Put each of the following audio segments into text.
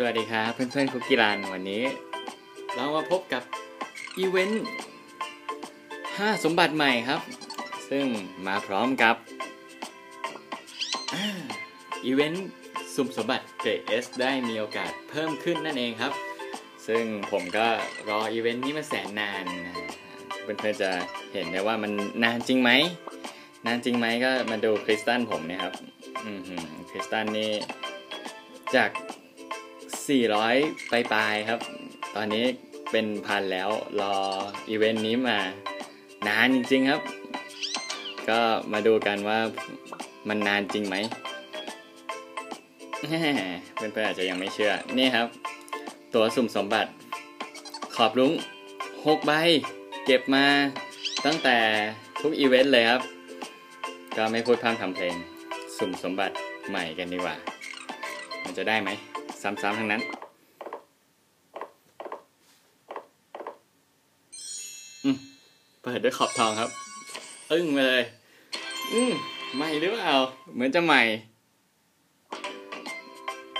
สวัสดีครับเพื่อนๆคุกกี้รันวันนี้ เรามาพบกับอีเวนต์5สมบัติใหม่ครับ ซึ่งมาพร้อมกับอีเวนต์สุ่มสมบัติเกรด S ได้มีโอกาสเพิ่มขึ้นนั่นเองครับ ซึ่งผมก็รออีเวนต์นี้มาแสนนานเพื่อนๆจะเห็นได้ว่ามันนานจริงไหมนานจริงไหมก็มาดูคริสตันผมนะครับคริสตันนี่จาก 400 ปลายๆครับ ตอนนี้เป็นพันแล้วรออีเวนต์นี้มานานจริง ๆครับ ก็มาดูกันว่ามันนานจริงไหมเพื่อนๆอาจจะยังไม่เชื่อ นี่ครับ ตัวสุ่มสมบัติ ขอบรุ้ง6ใบ เก็บมาตั้งแต่ทุกอีเวนต์เลยครับ ก็ไม่พูดพร่ำทำเพลง สุ่มสมบัติใหม่กันดีกว่า มันจะได้ไหม ซ้ำๆทั้งนั้น อืมเปิดด้วยขอบทองครับ อึ้งไปเลย อืมใหม่หรือเปล่า เหมือนจะใหม่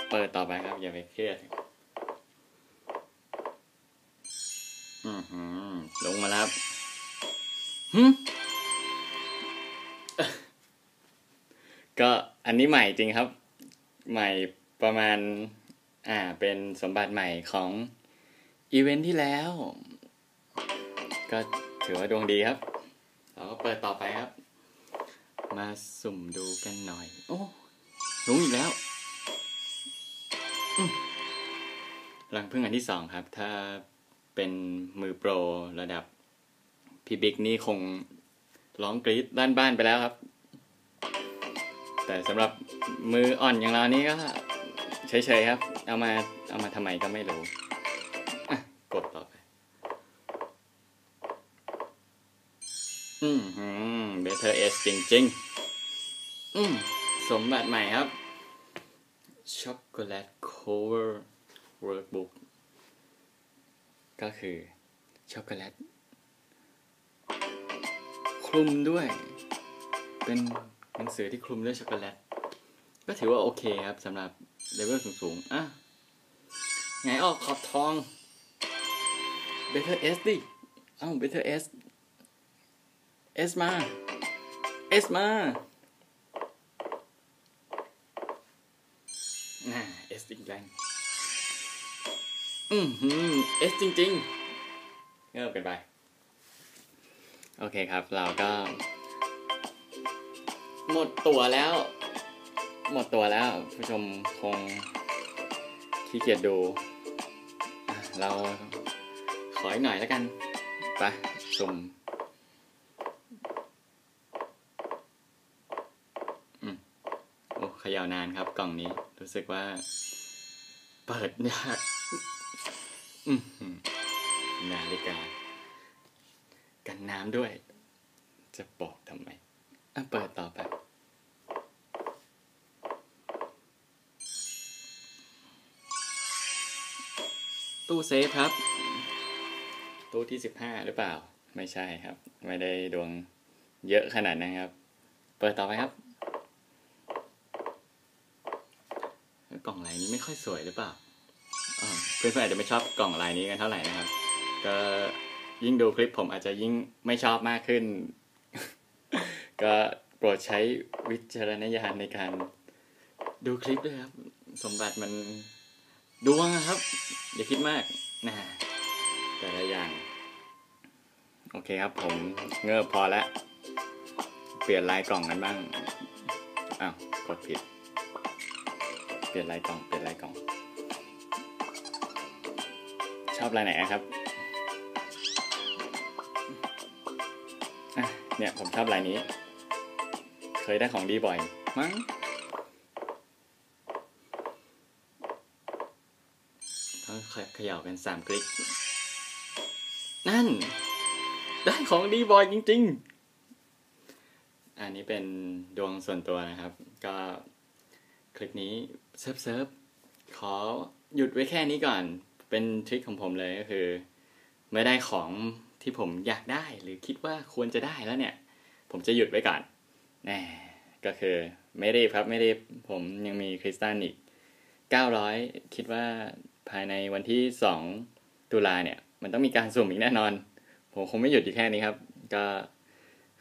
เปิดต่อไปครับ อย่าไปเครียดอือหือลงมาแล้วครับหืมก็อันนี้ใหม่จริงครับ ใหม่ประมาณ อ่า เป็นสมบัติใหม่ของอีเวนท์ที่แล้ว ก็ถือว่าดวงดีครับ เราก็เปิดต่อไปครับ มาสุ่มดูกันหน่อย โอ้รู้อีกแล้วรังพึ่งอันที่สองครับ ถ้าเป็นมือโปรระดับพี่บิ๊กนี่คงร้องกรี๊ดด้านบ้านไปแล้วครับ แต่สำหรับมืออ่อนอย่างเรานี่ก็ เฉยๆครับ เอามาเอามาทำไมก็ไม่รู้อะกดต่อไป อืมฮึเบเ Better S จริงๆ อืมสมบัติใหม่ครับ ช็อกโกแลต cover workbook ก็คือ ช็อกโกแลตคลุมด้วย เป็นหนังสือที่คลุมด้วยช็อกโกแลต ก็ถือว่าโอเคครับสำหรับเลเวลสูงๆ อะ ไงออกขอบทอง Better S ดิ เอ้า Better S S มา S มาน่า S จริงจังอืมฮึ S จริงๆเงิบกันไป โอเคครับ เราก็ หมดตัวแล้ว หมดตัวแล้วผู้ชมคงขี้เกียจดู เราขออีกหน่อยแล้วกันไปสุ่มอืมโอ้ขย่านานครับกล่องนี้ รู้สึกว่า เปิดยากอืมนาฬิกา กันน้ำด้วย จะบอกทำไมอะเปิดต่อไป ตู้เซฟครับ ตู้ที่สิบห้าหรือเปล่า ไม่ใช่ครับ ไม่ได้ดวงเยอะขนาดนั้นครับ เปิดต่อไปครับ กล่องลายนี้ไม่ค่อยสวยหรือเปล่าอ่าเพื่อนๆอาจจะไม่ชอบกล่องลายนี้กันเท่าไหร่นะครับ ก็ยิ่งดูคลิปผมอาจจะยิ่งไม่ชอบมากขึ้น ก็โปรดใช้วิจารณญาณในการดูคลิปด้วยครับ สมบัติมัน ดวงอะครับ อย่าคิดมากนะแต่ละอย่าง โอเคครับผมเงือบพอแล้ว เปลี่ยนลายกล่องกันบ้าง อ้าว กดผิด เปลี่ยนลายกล่อง เปลี่ยนลายกล่อง ชอบลายไหนครับเนี่ยผมชอบลายนี้ เคยได้ของดีบ่อยมั้ง ต้องเขย่ากันสามคลิก นั่น ได้ของดีบอยจริง ๆ อันนี้เป็นดวงส่วนตัวนะครับ ก็คลิปนี้เซิร์ฟเซิร์ฟขอหยุดไว้แค่นี้ก่อน เป็นทริคของผมเลยก็คือ ไม่ได้ของที่ผมอยากได้หรือคิดว่าควรจะได้แล้วเนี่ย ผมจะหยุดไว้ก่อนแน่ก็คือไม่รีบครับไม่รีบผมยังมีคริสตัลอีก 900 คิดว่า ภายในวันที่ 2 ตุลาเนี่ย มันต้องมีการสุ่มอีกแน่นอน ผมคงไม่หยุดอยู่แค่นี้ครับ ก็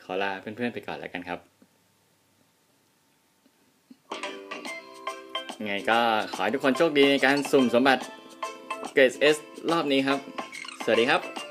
ขอลาเพื่อนๆไปก่อนแล้วกันครับไงก็ขอให้ทุกคนโชคดีในการสุ่มสมบัติเกรดเอสรอบนี้ครับ สวัสดีครับ